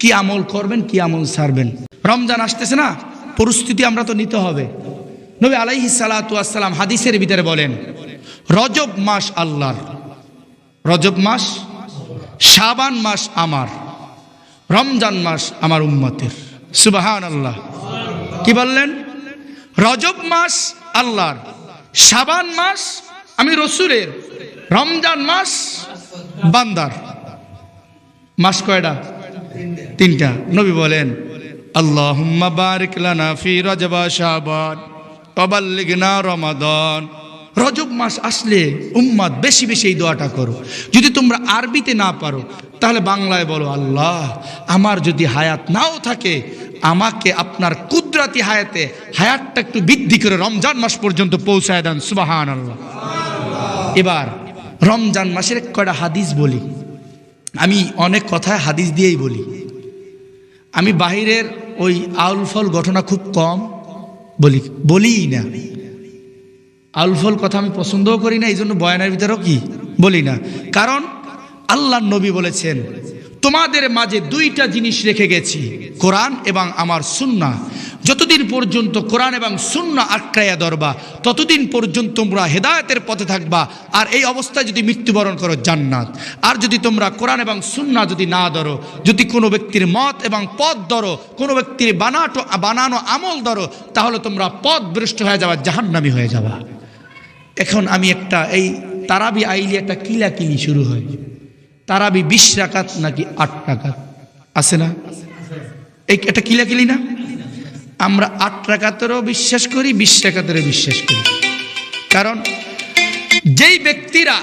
কি আমল করবেন, কি আমল ছাড়বেন রমজান আসতেছে না, পরিস্থিতি আমরা তো নিতে হবে। নবী আলাইহি আসসালাম হাদিসের ভিতরে বলেন, রজব মাস আল্লাহর, রজব মাস শাবান মাস আমার, রমজান মাস আমার উম্মতের। সুবাহান আল্লাহ কি বললেন? রজব মাস আল্লাহর, শাবান মাস আমি রসুরের রমজান মাস বান্দার। মাস কয়টা? তিনটা। নবী বলেন, আল্লাহুম্মা বারিক লানা ফি রজবা শাবান ওয়াবাল্লিগনা রমাদান। রজব মাস আসলে উম্মাদ বেশি বেশি এই দোয়াটা করো। যদি তোমরা আরবিতে না পারো, তাহলে বাংলায় বলো, আল্লাহ, আমার যদি হায়াত নাও থাকে, আমাকে আপনার কুদরাতি হায়াতে, হায়াতটা একটু বৃদ্ধি করে রমজান মাস পর্যন্ত পৌঁছায় দেন। সুবাহান আল্লাহ এবার, রমজান মাসের কয়টা হাদিস বলি? আমি অনেক কথায় হাদিস দিয়েই বলি। আমি বাহিরের ওই আউল ফল ঘটনা খুব কম বলি, বলিই না। আউল ফল কথা আমি পছন্দও করি না এই জন্য বয়ানের ভিতরেও কি? বলি না। কারণ আল্লাহ নবী বলেছেন, তোমাদের মাঝে দুইটা জিনিস রেখে গেছি, কোরআন এবং আমার সুন্না যতদিন পর্যন্ত কোরআন এবং সুন্না আটকাইয়া ধরবা, ততদিন পর্যন্ত তোমরা হেদায়তের পথে থাকবা, আর এই অবস্থায় যদি মৃত্যুবরণ করো জান্নাত। আর যদি তোমরা কোরআন এবং সুন্না যদি না ধরো, যদি কোনো ব্যক্তির মত এবং পথ ধরো, কোনো ব্যক্তির বানাটো, বানানো আমল ধরো, তাহলে তোমরা পথ ভ্রষ্ট হয়ে যাওয়া জাহান্নামি হয়ে যাবা। এখন আমি একটা এই তারাবি আইলি একটা কিলাকিলি শুরু হয়। তারাবি বিশ রাকাত নাকি আট রাকাত? আছে না? এই একটা কিলাকিলি না? আমরা আট রাকাতেরও বিশ্বাস করি, বিশ রাকাতেরও বিশ্বাস করি। কারণ যেই ব্যক্তিরা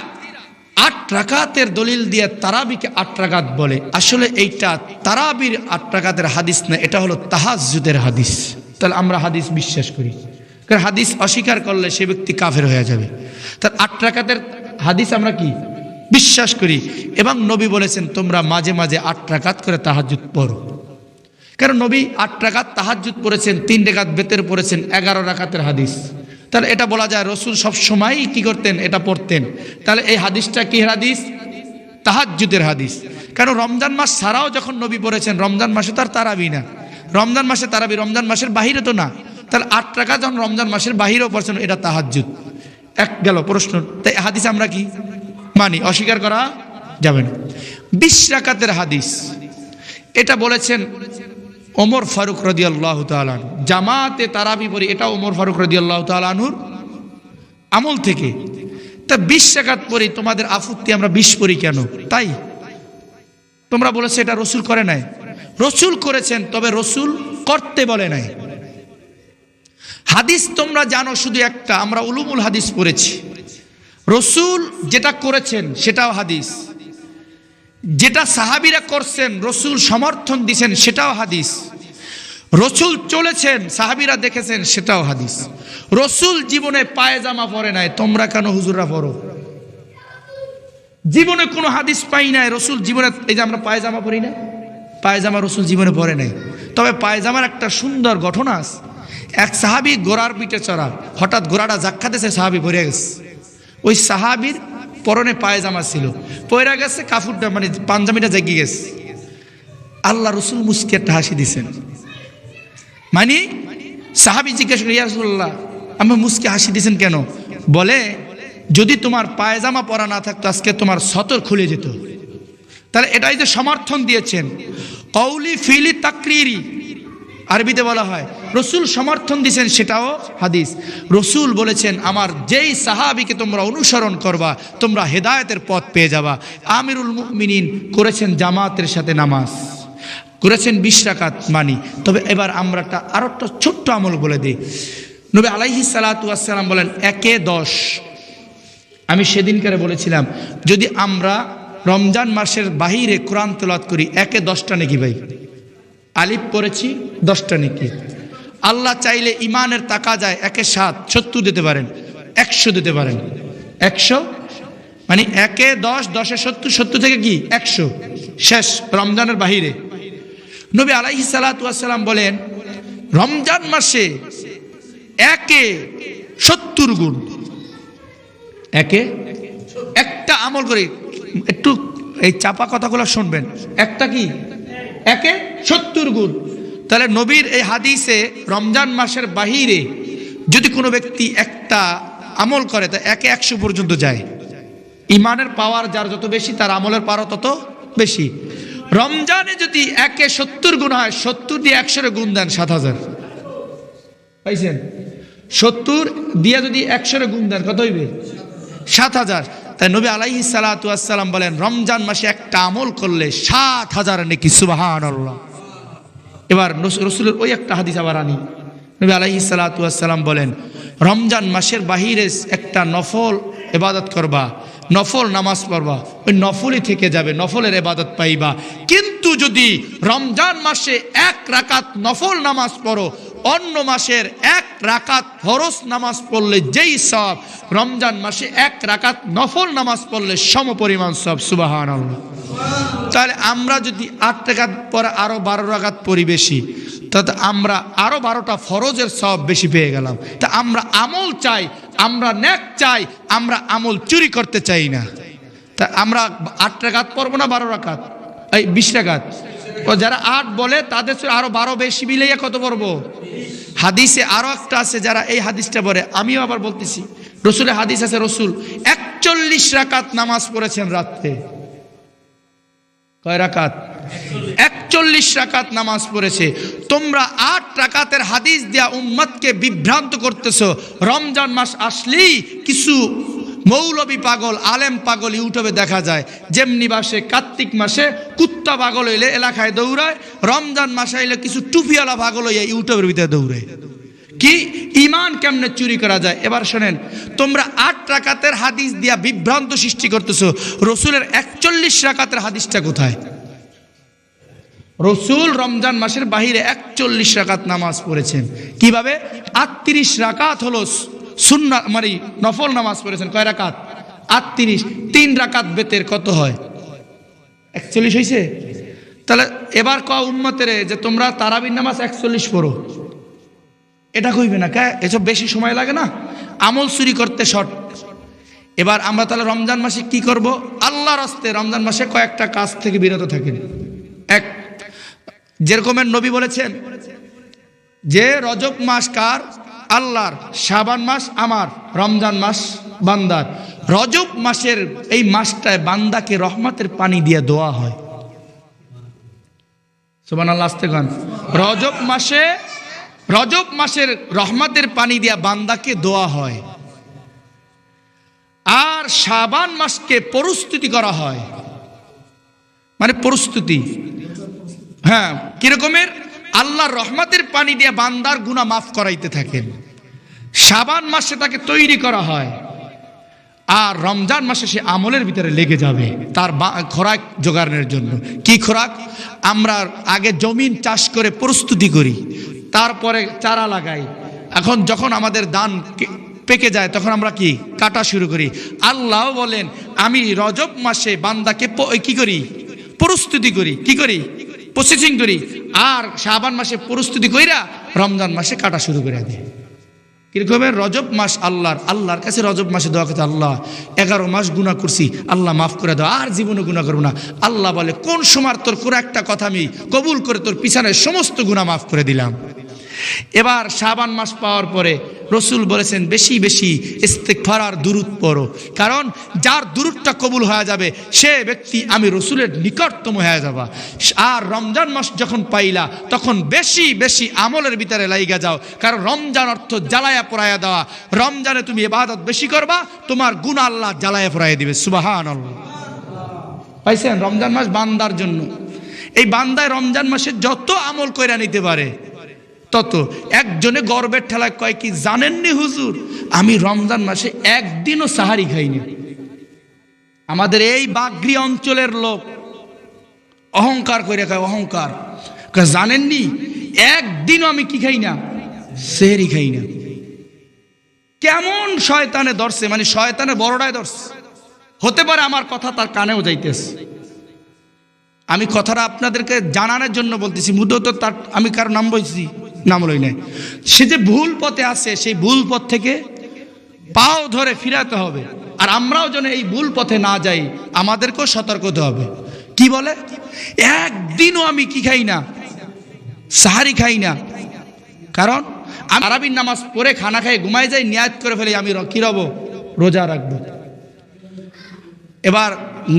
আট রাকাতের দলিল দিয়ে তারাবিকে আট রাকাত বলে, আসলে এইটা তারাবির আট রাকাতের হাদিস না, এটা হলো তাহাজুদের হাদিস। তাহলে আমরা হাদিস বিশ্বাস করি। কারণ হাদিস অস্বীকার করলে সে ব্যক্তি কাফের হয়ে যাবে। তার আট রাকাতের হাদিস আমরা কি? বিশ্বাস করি। এবং নবী বলেছেন, তোমরা মাঝে মাঝে আট রাকাত করে তাহাজুদ পড়ো। কারণ নবী আট রাকাত তাহাজুদ পড়েছেন, তিন রেখাত বেতের পড়েছেন, এগারো রাকাতের হাদিস। তাহলে এটা বলা যায় রসুল সব সময়ই কি করতেন, এটা পড়তেন। তাহলে এই হাদিসটা কি হাদিস? তাহাজুদের হাদিস। কারণ রমজান মাস ছাড়াও যখন নবী পড়েছেন, রমজান মাসে তার তারাবি না। রমজান মাসে তারাবি, রমজান মাসের বাহিরে তো না। তাহলে আট টাকা যখন রমজান মাসের বাহিরেও পড়ছেন, এটা তাহাজুদ এক গেল প্রশ্ন তাই হাদিস আমরা কি মানি? অস্বীকার করা যাবে না। বিশ রাকাতের হাদিস। এটা বলেছেন ওমর ফারুক রদি আল্লাহ তালান জামাতে তারাবি পড়ি এটা ওমর ফারুক রদি আল্লাহ তালানুর আমল থেকে। তা বিশ টাকাত পড়ি, তোমাদের আফুত্তি আমরা বিশ পড়ি কেন? তাই? তোমরা বলেছ এটা রসুল করে নাই। রসুল করেছেন, তবে রসুল করতে বলে নাই। হাদিস তোমরা জানো শুধু একটা, আমরা উলুমুল হাদিস পড়েছি। রসুল যেটা করেছেন, সেটাও হাদিস। যেটা সাহাবিরা করছেন, রসুল সমর্থন দিছেন, সেটাও হাদিস। রসুল চলেছেন, সাহাবিরা দেখেছেন, সেটাও হাদিস। রসুল জীবনে পায়জামা পরে নাই, তোমরা কেন হুজুররা পড়ো? জীবনে কোনো হাদিস পাই নাই, রসুল জীবনে, এই যে আমরা পায়জামা পরি না? পায়জামা রসুল জীবনে পরে নাই। তবে পায়জামার একটা সুন্দর ঘটনা আছে। এক সাহাবি গোড়ার পিঠে চড়া, হঠাৎ গোড়াটা জাক্কা দিয়েছে, সাহাবি ভরে গেছে। ওই সাহাবির পরনে পায়জামা ছিল। পয়রা গেছে, কাফুরটা মানে পাঞ্জাবিটা জেগে গেছে। আল্লাহ রসুল মুসকে একটা হাসি দিছেন। মানে? সাহাবি জিজ্ঞেস করি ইয়ারসুল্লাহ আমার মুসকে হাসি দিছেন কেন? বলে, যদি তোমার পায়জামা পরা না থাকতো, আজকে তোমার সতর খুলে যেত। তাহলে এটাই যে সমর্থন দিয়েছেন। কৌলি ফিলি তাকরিরি আরবিতে বলা হয়। রসুল সমর্থন দিয়েছেন সেটাও হাদিস। রসুল বলেছেন, আমার যেই সাহাবিকে তোমরা অনুসরণ করবা, তোমরা হেদায়তের পথ পেয়ে যাবা। আমিরুল মুমিনিন করেছেন জামাতের সাথে নামাজ। করেছেন বিশ রাকাত মানি তবে এবার আমরা একটা আরও একটা ছোট্ট আমল বলে দিই। নবী আলাইহি সালাতাম বলেন, একে দশ। আমি সেদিনকারে বলেছিলাম, যদি আমরা রমজান মাসের বাহিরে কোরআন তেলাত করি, একে দশটা নাকি ভাই? আলিফ পড়েছি, দশটা নাকি। আল্লাহ চাইলে ইমানের তাকা যায় একে সাত, সত্তর দিতে পারেন, একশো দিতে পারেন। একশো? মানে একে দশ, দশে সত্তর সত্তর থেকে কি? একশো। শেষ, রমজানের বাহিরে। নবী আলাইহি সালাতাম বলেন, রমজান মাসে একে সত্তর গুণ। একে? একটা আমল করে, একটু এই চাপা কথাগুলো শুনবেন। একটা কি? একে? গুণ। তাহলে নবীর এই হাদিসে রমজান মাসের বাহিরে যদি কোনো ব্যক্তি একটা আমল করে, তা একে একশো পর্যন্ত যায়। ইমানের পাওয়ার যার যত বেশি, তার আমলের পাওয়ার তত বেশি। রমজানে যদি একে সত্তর গুণ হয়, সত্তর দিয়ে একশোরে গুণ দেন সাত হাজার। পাইছেন? সত্তর দিয়ে যদি একশোরে গুণ দেন, কত হইবে? সাত হাজার। তাই নবী আলাইহি বলেন, রমজান মাসে একটা আমল করলে সাত হাজার নাকি সুবাহান আল্লাহ এবার রসুলের ওই একটা হাদিস আবার আনি। নবী আলাইহি সালাতাম বলেন, রমজান মাসের বাহিরে একটা নফল এবাদত করবা, নফল নামাজ পড়বা, ওই নফলই থেকে যাবে, নফলের এবাদত পাইবা। কিন্তু যদি রমজান মাসে এক রাকাত নফল নামাজ পড়ো, অন্য মাসের এক রাকাত ফরজ নামাজ পড়লে যেই সব, রমজান মাসে এক রাকাত নফল নামাজ পড়লে সম পরিমাণ সব সুবাহান তাহলে আমরা যদি আট টাকাত পরে আরও বারো রাকাত পড়ি বেশি তাতে আমরা আরও বারোটা ফরজের সব বেশি পেয়ে গেলাম। তা আমরা আমল চাই, আমরা ন্যাক চাই, আমরা আমল চুরি করতে চাই না। তা আমরা আট রাকাত পড়ব না বারো রাকাত? এই বিশ রাকাত। ও যারা আট বলে, তাদের চেয়ে আরও বারো বেশি মিলাইয়া কত পড়ব? হাদিসে আরও একটা আছে যারা এই হাদিসটা বলে, আমিও আবার বলতেছি, রসুলের হাদিস আছে, রসুল একচল্লিশ রাকাত নামাজ পড়েছেন রাত্রে। কয় রাকাত? একচল্লিশ রাকাত নামাজ পড়েছে। তোমরা আট রাকাতের হাদিস দেয়া উম্মতকে বিভ্রান্ত করতেছ। রমজান মাস আসলেই কিছু মৌলবী পাগল, আলেম পাগল ইউটিউবে দেখা যায়। যেমনি মাসে কার্তিক মাসে কুত্তা পাগল হইলে এলাকায় দৌড়ায়, রমজান মাসে হইলে কিছু টুপিওয়ালা পাগল হইয়া ইউটিউবের ভিতরে দৌড়ায় কি? ইমান কেমনে চুরি করা যায়? এবার শোনেন, তোমরা আট রাকাতের হাদিস দিয়া বিভ্রান্ত সৃষ্টি করতেছো, রসুলের একচল্লিশ রাকাতের হাদিসটা কোথায়? রসুল রমজান মাসের বাহিরে একচল্লিশ রাকাত নামাজ পড়েছেন। কীভাবে? আটত্রিশ রাকাত হলো সুন্না মানে নফল নামাজ পড়েছেন কয় রাকাত? আটত্রিশ। তিন রাকাত বেতের কত হয়? একচল্লিশ হয়েছে তাহলে এবার ক উম্মতের যে তোমরা তারাবির নামাজ একচল্লিশ পড়ো? এটা কইবে না, কে এসব বেশি সময় লাগে না? আমল চুরি করতে শর্ট। এবার আমরা তাহলে রমজান মাসে কি করব? আল্লাহর রাস্তে রমজান মাসে কয়েকটা কাজ থেকে বিরত থাকেন এক, যেরকমের নবী বলেছেন যে রজব মাস কার? আল্লাহর শাবান মাস আমার রমজান মাস বান্দার। রজব মাসের এই মাসটায় বান্দাকে রহমতের পানি দিয়ে দোয়া হয়। সুবান আল্লাহ আসতে গান। রজব মাসে, রজব মাসের রহমতের পানি দিয়া বান্দাকে দোয়া হয়। আর শাবান মাসকে প্রস্তুতি করা হয়। মানে প্রস্তুতি। হ্যাঁ কিরকমের? আল্লাহর রহমতের পানি দিয়ে বান্দার গুণা মাফ করাইতে থাকেন। শাবান মাসে তাকে তৈরি করা হয়। আর রমজান মাসে সে আমলের ভিতরে লেগে যাবে, তার খোরাক জোগাড়ের জন্য। কি খোরাক? আমরা আগে জমিন চাষ করে প্রস্তুতি করি, তারপরে চারা লাগাই। এখন যখন আমাদের দান পেকে যায়, তখন আমরা কি? কাটা শুরু করি। আল্লাহ বলেন, আমি রজব মাসে বান্দাকে কি করি? প্রস্তুতি করি। কি করি? প্রসেসিং করি। আর শাবান মাসে প্রস্তুতি কইরা রমজান মাসে কাটা শুরু করে দিই কিরকমের রজব মাস আল্লাহর। আল্লাহর কাছে রজব মাসে দোয়া করতে আল্লাহ, এগারো মাস গুণা করছি, আল্লাহ মাফ করে দাও, আর জীবনে গুণা করব না। আল্লাহ বলে, কোন সময় তোর কোনো একটা কথা আমি কবুল করে তোর পিছনে সমস্ত গুণা মাফ করে দিলাম। এবার শাবান মাস পাওয়ার পরে রসুল বলেছেন, বেশি বেশি ইস্তেকফার আর দুরুদ পড়ো। কারণ যার দুরুদটা কবুল হয়ে যাবে, সে ব্যক্তি আমি রসুলের নিকটতম হয়ে যাবা। আর রমজান মাস যখন পাইলা, তখন বেশি বেশি আমলের ভিতরে লাইগা যাও। কারণ রমজান অর্থ জ্বালায়া পড়াইয়া দেওয়া। রমজানে তুমি এবাদত বেশি করবা, তোমার গুণ আল্লাহ জ্বালায়া পড়াইয়া দিবে। সুবাহান পাইছেন? রমজান মাস বান্দার জন্য। এই বান্দায় রমজান মাসে যত আমল কইরা নিতে পারে তত একজনে গর্বের ঠেলায় কয় কি, জানেননি হুজুর, আমি রমজান মাসে একদিনও সাহারি খাইনি। আমাদের এই বাগরি অঞ্চলের লোক অহংকার করে খায়, অহংকার। জানেননি, একদিনও আমি কি খাই না, সেহরি খাই না। কেমন শয়তানে ধরছে মানে শয়তানে বড়টায় ধরছে হতে পারে আমার কথা তার কানেও যাইতেছে। আমি কথাটা আপনাদেরকে জানানোর জন্য বলতেছি মুদ্রত তার, আমি কারও নাম বলছি। নাম লই নাই সে যে ভুল পথে আছে, সেই ভুল পথ থেকে পাও ধরে ফিরাতে হবে। আর আমরাও যেন এই ভুল পথে না যাই, আমাদেরকেও সতর্ক হতে হবে। কি বলে? একদিনও আমি কি খাই না, সাহারি খাই না। কারণ আমি আরবির নামাজ পড়ে খানা খাই ঘুমাই যাই, নিয়াত করে ফেলি, আমি কি রব? রোজা রাখব। এবার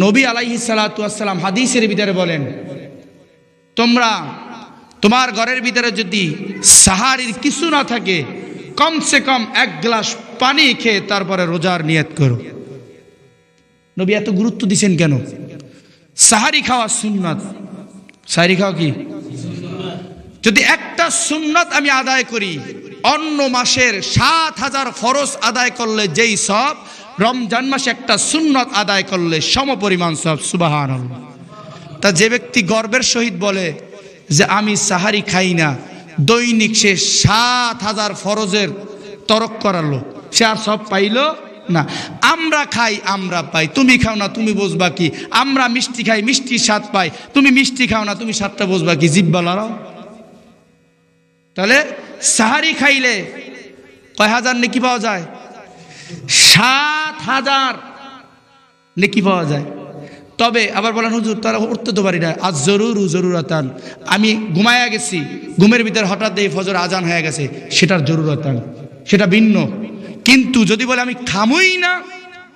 নবী আলাইহি সালাতাম হাদিসের ভিতরে বলেন, তোমরা তোমার ঘরের ভিতরে যদি সাহারির কিছু না থাকে, কমসে কম এক গ্লাস পানি খেয়ে তারপরে রোজার নিয়ত করো। নবী এত গুরুত্ব দিছেন কেন? সাহারি খাওয়া সুন্নাত। সাহারি খাওয়া কি? যদি একটা সুন্নাত আমি আদায় করি, অন্য মাসের সাত হাজার ফরজ আদায় করলে যেই সব, রমজান মাসে একটা সুন্নত আদায় করলে সম পরিমাণ সব সুবাহান তা যে ব্যক্তি গর্বের সহিত বলে যে আমি সাহারি খাই না, দৈনিক সে সাত হাজার ফরজের তরক করালো। সে আর সব পাইল না। আমরা খাই, আমরা পাই। তুমি খাও না, তুমি বুঝবা কি? আমরা মিষ্টি খাই, মিষ্টির স্বাদ পাই। তুমি মিষ্টি খাও না, তুমি স্বাদটা বুঝবা কি? জিব্বা লড়াও। তাহলে সাহারি খাইলে কয় হাজার নেকি পাওয়া যায়? সাত হাজার নেকি পাওয়া যায়। তবে আবার বলেন, হুজুর, তারা উঠতে তো পারি না। আজ জরুর জরুরাতান। আমি ঘুমায়া গেছি, ঘুমের ভিতরে হঠাৎ এই ফজর আজান হয়ে গেছে, সেটার জরুরতান, সেটা ভিন্ন। কিন্তু যদি বলে, আমি খামুই না,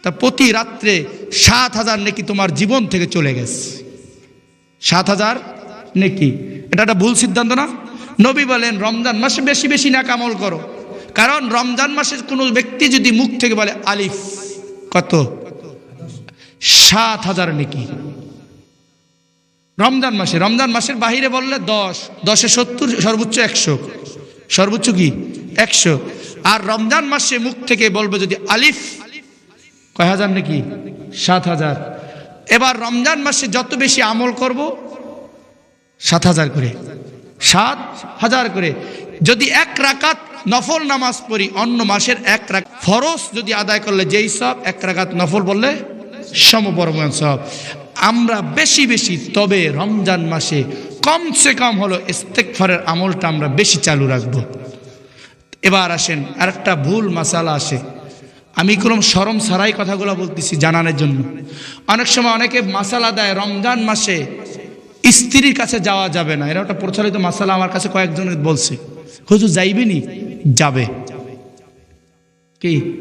তা প্রতি রাত্রে সাত হাজার নেকি তোমার জীবন থেকে চলে গেছে। সাত হাজার নেকি, এটা একটা ভুল সিদ্ধান্ত না? নবী বলেন, রমজান মাসে বেশি বেশি না কামল করো। কারণ রমজান মাসের কোনো ব্যক্তি যদি মুখ থেকে বলে, আলিফ, কত? সাত হাজার নেকি। রমজান মাসে, রমজান মাসের বাহিরে বললে দশ, দশে সত্তর, সর্বোচ্চ একশো। সর্বোচ্চ কি? একশো। আর রমজান মাসে মুখ থেকে বলবে যদি আলিফ, কয় হাজার নাকি? সাত হাজার। এবার রমজান মাসে যত বেশি আমল করব, সাত হাজার করে। সাত হাজার করে। যদি এক রাকাত নফল নামাজ পড়ি, অন্য মাসের এক রাক ফরজ যদি আদায় করলে যেই সব, এক রাকাত নফল বললে সমপরমান সব আমরা বেশি বেশি, তবে রমজান মাসে কমসে কম হলো ইস্তেকফারের আমলটা আমরা বেশি চালু রাখব। এবার আসেন, আরেকটা ভুল মাসালা আসে। আমি কোনো সরম সারাই কথাগুলো বলতেছি জানানোর জন্য। অনেক সময় অনেকে মাসালা দেয়, রমজান মাসে স্ত্রীর কাছে যাওয়া যাবে না। এরা একটা প্রচলিত মাসালা আমার কাছে কয়েকজন বলছে। হুজুর যাইবেনি যাবে। কি?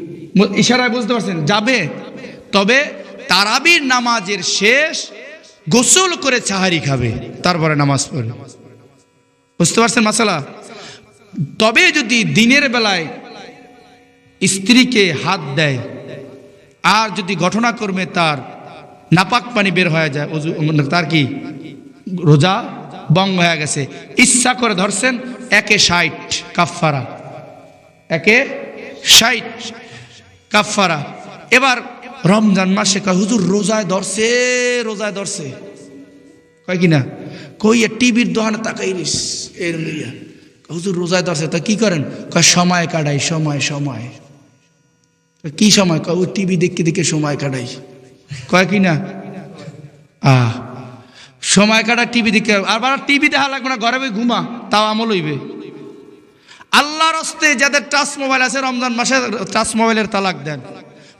ইশারায় বুঝতে পারছেন? যাবে। তবে তারাবির নামাজের শেষ, গোসল করে চাহারি খাবে, তারপরে নামাজ পড়বে বুঝতে পারছেন মাসালা? তবে যদি দিনের বেলায় স্ত্রীকে হাত দেয়, আর যদি ঘটনাক্রমে তার নাপাক পানি বের হয়ে যায়, অজু, তার কি? রোজা বঙ্গ হয়ে গেছে। ইচ্ছা করে ধরছেন, একে ষাট কাফারা একে ষাট কাফারা এবার রমজান মাসে কয়, হুজুর, রোজায় ধরছে রোজায় ধরছে। কয় কি না? কই টিভির দোকানে তাকাই নিস এর লইয়া হুজুর, রোজায় ধরছে। তা কি করেন? কয়, সময় কাটাই, সময় সময়। কি সময়? কয়, ওই টিভি দেখতে দেখে সময় কাটাই। কয় কি না? আহ সময় কাটা টিভি দেখে আর আবার টিভি দেখা লাগবে না, ঘরে বই ঘুমা, তাও আমল হইবে। আল্লাহর হস্তে যাদের টাচ মোবাইল আছে, রমজান মাসে টাচ মোবাইলের তালাক দেন।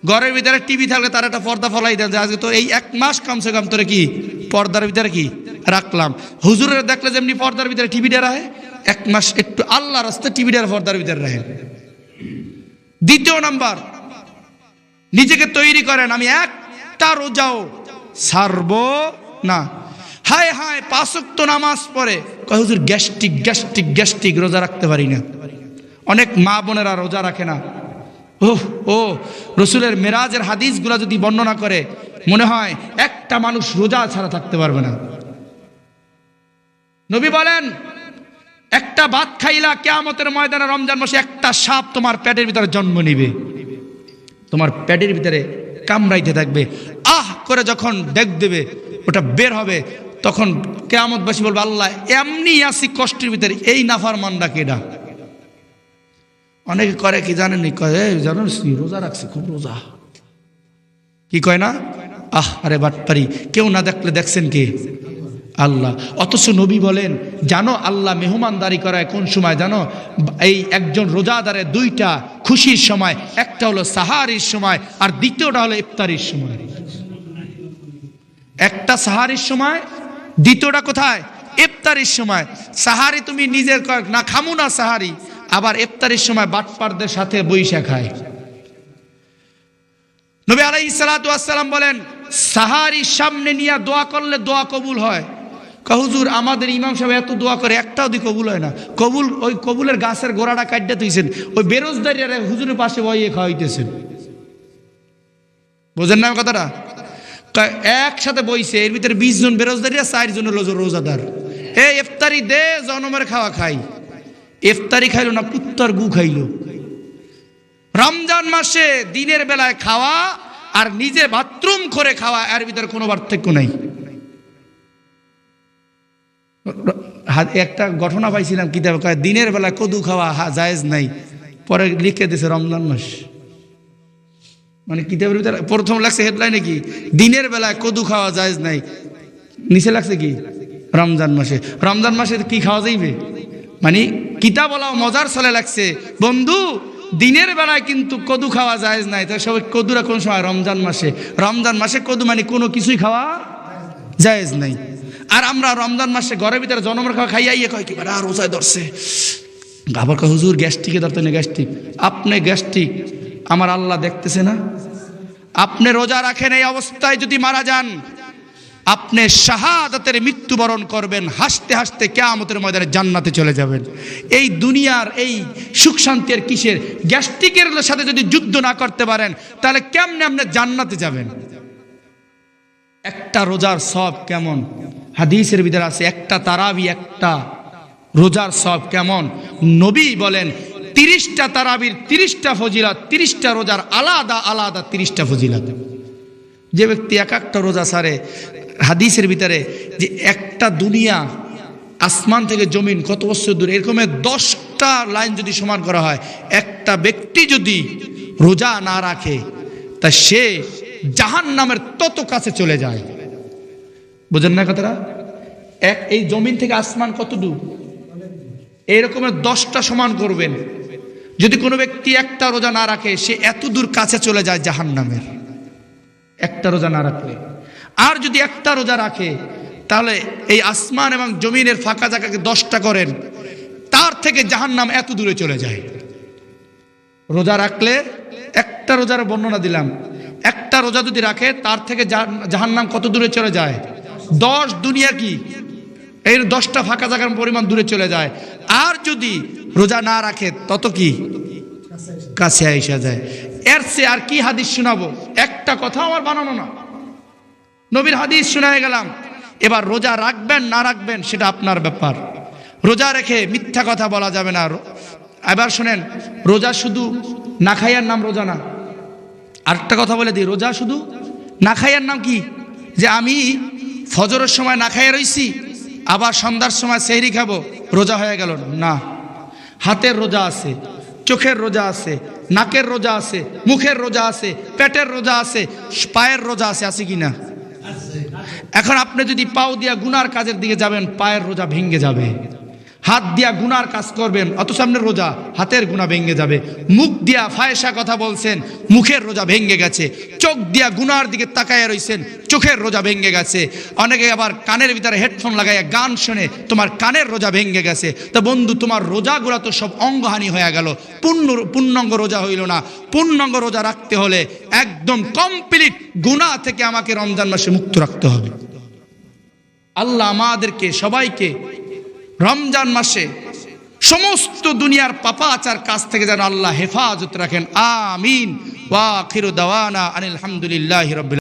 ঘরের ভিতরে টিভি থাকলে তার একটা পর্দা ফলাই দেন যে আজকে তো এই এক মাস কমসে কম তোরে কি পর্দার ভিতরে কি রাখলাম? হুজুরের দেখলে যেমনি পর্দার ভিতরে টিভিটা রাখে এক মাস একটু আল্লাহর হস্তে টিভিটার পর্দার ভিতরে রাখেন। দ্বিতীয় নাম্বার, নিজেকে তৈরি করেন, আমি একটা রোজাও ছাড়ব না। হায় হায় পাঁচক্ত নামাজ পড়ে হুজুর গ্যাস্ট্রিক গ্যাস্ট্রিক গ্যাস্ট্রিক রোজা রাখতে পারি না। অনেক মা বোনেরা রোজা রাখে না। ওহ ও, রসুলের মেরাজের হাদিসগুলো যদি বর্ণনা করে, মনে হয় একটা মানুষ রোজা ছাড়া থাকতে পারবে না। নবী বলেন, একটা ভাত খাইলা কেয়ামতের ময়দানে রমজান মাসে একটা সাপ তোমার পেটের ভিতরে জন্ম নিবে। তোমার পেটের ভিতরে কামড়াইতে থাকবে। আহ, করে যখন ডেক দেবে, ওটা বের হবে, তখন কেয়ামতবাসী বলবে, আল্লাহ, এমনি আসি কষ্টের ভিতরে, এই নাফার মানডা কেডা অনেকে করে, কি জানেন? কয়, এই জানো রোজা রাখছে, খুব রোজা। কি কয় না? আহ, আরে বাটপারি, কেউ না দেখলে দেখছেন কে? আল্লাহ। অথচ নবী বলেন, জানো, আল্লাহ মেহমানদারি করায় কোন সময়? জানো, এই একজন রোজাদারের দুইটা খুশির সময়, একটা হলো সাহারির সময়, আর দ্বিতীয়টা হলো ইফতারির সময়। একটা সাহারির সময়, দ্বিতীয়টা কোথায়? ইফতারির সময়। সাহারি তুমি নিজের না, খামু না সাহারি। আবার ইফতারির সময় বাটপারদের সাথে বৈশা খায় নবী আলাই সালাম বলেন সাহারি সামনে নিয়ে দোয়া করলে দোয়া কবুল হয়। কহুজুর আমাদের ইমাম সাহেব এত দোয়া করে, একটাও দি কবুল হয় না। কবুল, ওই কবুলের গাছের গোড়াটা কাটতে তুইছেন ওই বেরোজদারিরা হুজুরের পাশে বইয়ে খাওয়াইতেছেন। বোঝেন না কথাটা? একসাথে বইছে, এর ভিতরে বিশ জন বেরোজদারি আর চার জন রোজাদার। এ ইফতারি দে, জনমের খাওয়া খাই। ইফতারি খাইলো না কুত্তার গু খাইলো? রমজান মাসে দিনের বেলায় খাওয়া আর নিজে বাথরুম করে খাওয়া, এর ভিতরে কোনো পার্থক্য নাই। একটা ঘটনা পাইছিলাম কিতাবে দিনের বেলা কদু খাওয়া হা- জায়েজ নাই। পরে লিখে দিছে রমজান মাস। মানে কিতাবের ভিতরে প্রথম লাগছে হেডলাইনে কি? দিনের বেলায় কদু খাওয়া জায়েজ নাই। নিচে লাগছে কি? রমজান মাসে। রমজান মাসে কি খাওয়া যাইবে? মানে কিতাব বলাও মজার চলে লাগছে। বন্ধু, দিনের বেলায় কিন্তু কদু খাওয়া জায়েজ নাই। তাই সবাই কদুরা কোন সময়? রমজান মাসে। রমজান মাসে কদু মানে কোনো কিছুই খাওয়া জায়েজ নাই। আর আমরা রমজান মাসে ঘরের ভিতরে জনমের খাওয়া খাইয়া ইয়ে কয় কি আর রোজায় ধরছে? আবার কয়, হুজুর, গ্যাস্ট্রিকে ধরতে নেই গ্যাস্ট্রিক। আপনি গ্যাস্ট্রিক, আমার আল্লাহ দেখতেছে না। আপনি রোজা রাখেন এই অবস্থায় যদি মারা যান আপনি শাহাদাতের মৃত্যুবরণ করবেন, হাসতে হাসতে কেয়ামতের ময়দানে জান্নাতে চলে যাবেন। এই দুনিয়ার এই সুখ শান্তির কিসের? গ্যাস্ট্রিকের সাথে যদি যুদ্ধ না করতে পারেন, তাহলে কেমনে আপনি জান্নাতে যাবেন? একটা রোজার সব কেমন? হাদিসের ভিতরে আছে, একটা তারাবি, একটা রোজার সব কেমন? নবী বলেন, তিরিশটা তারাবির তিরিশটা ফজিলাত, তিরিশটা রোজার আলাদা আলাদা তিরিশটা ফজিলাত। যে ব্যক্তি এক একটা রোজা সারে হাদিসের ভিতরে যে একটা দুনিয়া আসমান থেকে জমিন কত বছর দূরে? এরকমের দশটা লাইন যদি সমান করা হয়, একটা ব্যক্তি যদি রোজা না রাখে, তা সে জাহান নামের তত কাছে চলে যায়। বুঝেন না কথাটা? এক, এই জমিন থেকে আসমান কত দূর? এইরকমের দশটা সমান করবেন। যদি কোনো ব্যক্তি একটা রোজা না রাখে, সে এত দূর কাছে চলে যায় জাহান নামের একটা রোজা না রাখলে। আর যদি একটা রোজা রাখে, তাহলে এই আসমান এবং জমিনের ফাঁকা জায়গাকে দশটা করেন, তার থেকে জাহান নাম এত দূরে চলে যায়। রোজা রাখলে একটা রোজার বর্ণনা দিলাম। একটা রোজা যদি রাখে, তার থেকে জাহান নাম কত দূরে চলে যায়? দশ দুনিয়া কি? এই দশটা ফাঁকা জায়গার পরিমাণ দূরে চলে যায়। আর যদি রোজা না রাখে, তত কি? কাছে আইসা যায়। এর সে আর কি হাদিস শোনাবো? একটা কথা আমার বানানো না। নবীর হাদিস শোনায় গেলাম। এবার রোজা রাখবেন, না রাখবেন, সেটা আপনার ব্যাপার। রোজা রেখে মিথ্যা কথা বলা যাবে না। এবার শোনেন, রোজা শুধু না খাইয়ার নাম রোজা না। আরেকটা কথা বলে দিই, রোজা শুধু না খাইয়ার নাম কি? যে আমি ফজরের সময় না খাইয়া রইছি, আবার সন্ধ্যার সময় সেহরি খাব, রোজা হয়ে গেল না। হাতের রোজা আছে, চোখের রোজা আছে, নাকের রোজা আছে, মুখের রোজা আছে, পেটের রোজা আছে, পায়ের রোজা আছে আছে কি না? এখন আপনি যদি পাও দিয়া গুনার কাজের দিকে যাবেন পায়ের রোজা ভেঙ্গে যাবে। হাত দিয়া গুনার কাজ করবেন অত সামনে রোজা হাতের গুণা ভেঙে যাবে। মুখ দিয়া ফায়সা কথা বলছেন, মুখের রোজা ভেঙে গেছে। চোখ দিয়া গুনার দিকে তাকায় রইছেন, চোখের রোজা ভেঙে গেছে। অনেকে আবার কানের ভিতরে হেডফোন লাগাইয়া গান শুনে, তোমার কানের রোজা ভেঙে গেছে। তা বন্ধু, তোমার রোজাগুলো তো সব অঙ্গহানি হয়ে গেল। পূর্ণ পূর্ণাঙ্গ রোজা হইল না। পূর্ণাঙ্গ রোজা রাখতে হলে একদম কমপ্লিট গুণা থেকে আমাকে রমজান মাসে মুক্ত রাখতে হবে। আল্লাহ আমাদেরকে, সবাইকে রমজান মাসে সমস্ত দুনিয়ার পাপা পাপাচার কাছ থেকে যেন আল্লাহ হেফাজত রাখেন, আমিন। ওয়া খিরু দাওয়ানা আনিল হামদুলিল্লাহি রাব্বিল